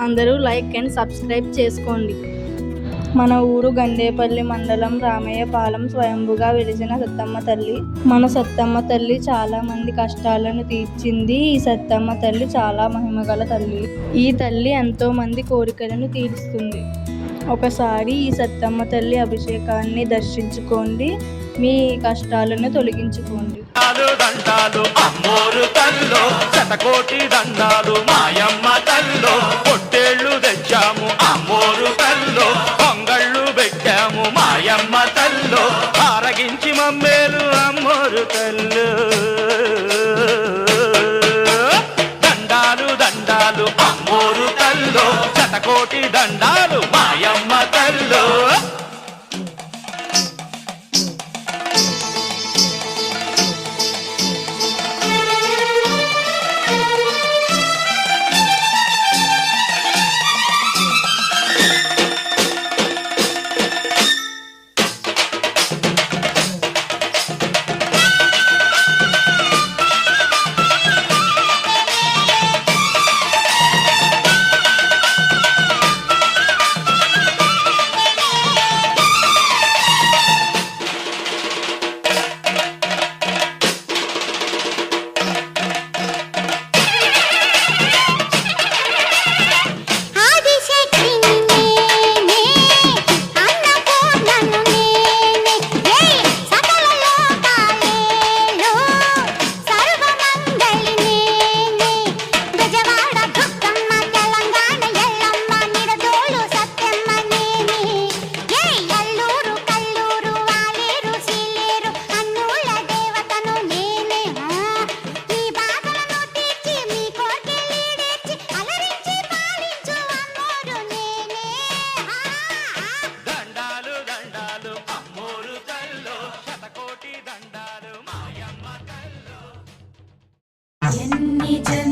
అందరూ like and subscribe చేసుకోండి. మన ఊరు గండేపల్లి మండలం రామయ్యపాలెం స్వయంభుగా వెలిసిన సత్తమ్మ తల్లి. మన సత్తమ్మ తల్లి చాలా మంది కష్టాలను తీర్చింది. ఈ సత్తమ్మ తల్లి చాలా మహిమగల తల్లి. ఈ తల్లి ఎంతో మంది కోరికలను తీరుస్తుంది. ఒకసారి ఈ సత్తమ్మ తల్లి అభిషేకాన్ని దర్శించుకోండి. మీ కష్టాలను తొలగించుకోండి. దండాలు అమ్మోరు శతకోటి దండాలు కోటి దండాలు మాయమ్మ తల్లో. ఎన్ని జన్